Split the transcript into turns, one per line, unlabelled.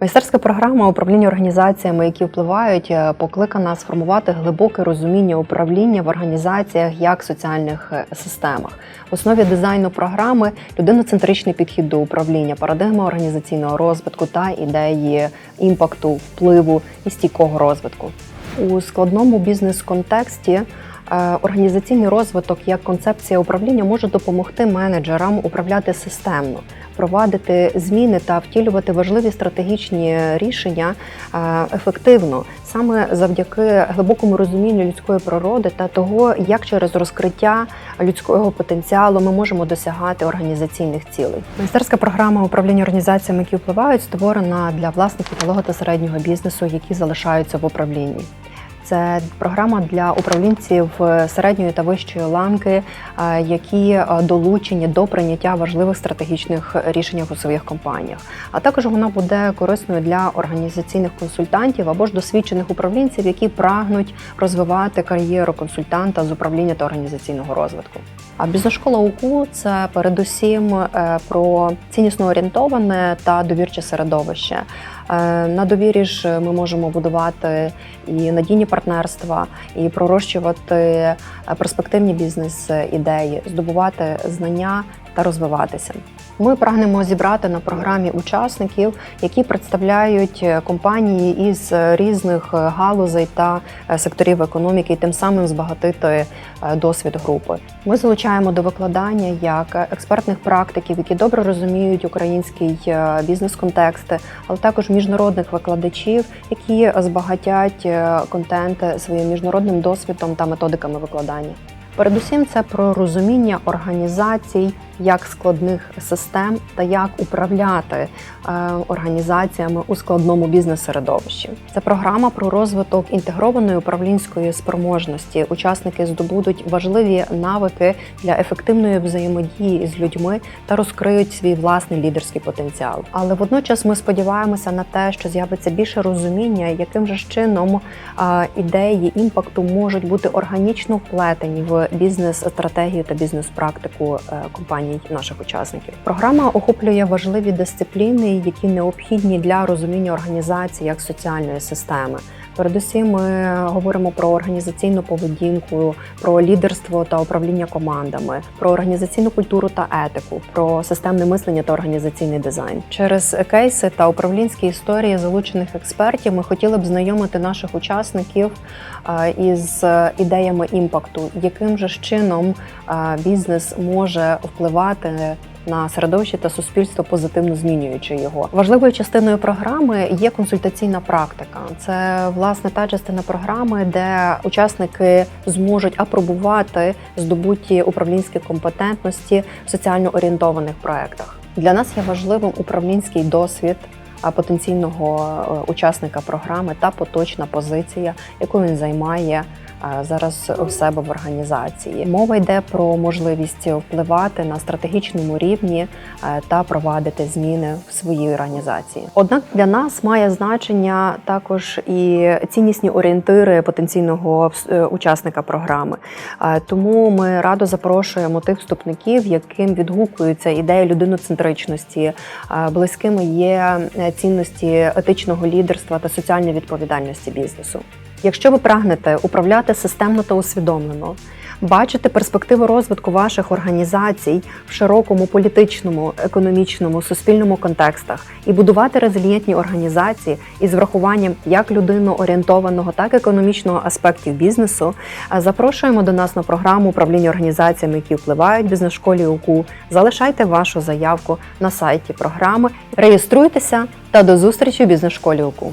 Майстерська програма управління організаціями, які впливають, е, покликана сформувати глибоке розуміння управління в організаціях як соціальних е, системах. В основі дизайну програми людиноцентричний підхід до управління, парадигма організаційного розвитку та ідеї імпакту, впливу і стійкого розвитку. У складному бізнес-контексті організаційний розвиток як концепція управління може допомогти менеджерам управляти системно, провадити зміни та втілювати важливі стратегічні рішення е, ефективно, саме завдяки глибокому розумінню людської природи та того, як через розкриття людського потенціалу ми можемо досягати організаційних цілей. Майстерська програма управління організаціями, які впливають, створена для власників малого та середнього бізнесу, які залишаються в управлінні. Це програма для управлінців середньої та вищої ланки, е, які е, долучені до прийняття важливих стратегічних рішень у своїх компаніях. А також вона буде корисною для організаційних консультантів або ж досвідчених управлінців, які прагнуть розвивати кар'єру консультанта з управління та організаційного розвитку. А бізнес-школа УКУ це передусім е, про ціннісно орієнтоване та довірче середовище. Е, На довірі ж ми можемо будувати і надійні партнерства, і пророщувати е, перспективні бізнес-ідеї, здобувати знання та розвиватися. Ми прагнемо зібрати на програмі учасників, які представляють компанії із різних галузей та секторів економіки, і тим самим збагатити е, досвід групи. Ми залучаємо до викладання як експертних практиків, які добре розуміють український е, бізнес-контекст, але також міжнародних викладачів, які збагатять е, контент своїм міжнародним досвідом та методиками викладання. Передусім, це про розуміння організацій як складних систем та як управляти е, організаціями у складному бізнес-середовищі. Це програма про розвиток інтегрованої управлінської спроможності. Учасники здобудуть важливі навики для ефективної взаємодії з людьми та розкриють свій власний лідерський потенціал. Але водночас ми сподіваємося на те, що з'явиться більше розуміння, яким же чином е, ідеї імпакту можуть бути органічно вплетені в бізнес-стратегію та бізнес-практику е, компаній наших учасників. Програма охоплює важливі дисципліни, які необхідні для розуміння організації як соціальної системи. Передусім, ми говоримо про організаційну поведінку, про лідерство та управління командами, про організаційну культуру та етику, про системне мислення та організаційний дизайн. Через кейси та управлінські історії залучених експертів ми хотіли б знайомити наших учасників е, із ідеями імпакту, яким же чином е, бізнес може впливати на середовище та суспільство, позитивно змінюючи його. Важливою частиною програми є консультаційна практика. Це власне та частина програми, де учасники зможуть апробувати здобуті управлінські компетентності в соціально орієнтованих проектах. Для нас є важливим управлінський досвід. Потенційного е, учасника програми та поточна позиція, яку він займає е, зараз у себе в організації. Мова йде про можливість впливати на стратегічному рівні е, та провадити зміни в своїй організації. Однак для нас має значення також і ціннісні орієнтири потенційного учасника програми. Тому ми радо запрошуємо тих вступників, яким відгукуються ідеї людиноцентричності, близькими є цінності етичного лідерства та соціальної відповідальності бізнесу. Якщо ви прагнете управляти системно та усвідомлено, бачити перспективи розвитку ваших організацій в широкому політичному, економічному, суспільному контекстах і будувати резильєнтні організації із врахуванням як людино-орієнтованого, так і економічного аспектів бізнесу, е, запрошуємо до нас на програму управління організаціями, які впливають бізнес-школі УКУ. Залишайте вашу заявку на сайті програми, реєструйтеся та до зустрічі в бізнес-школі УКУ.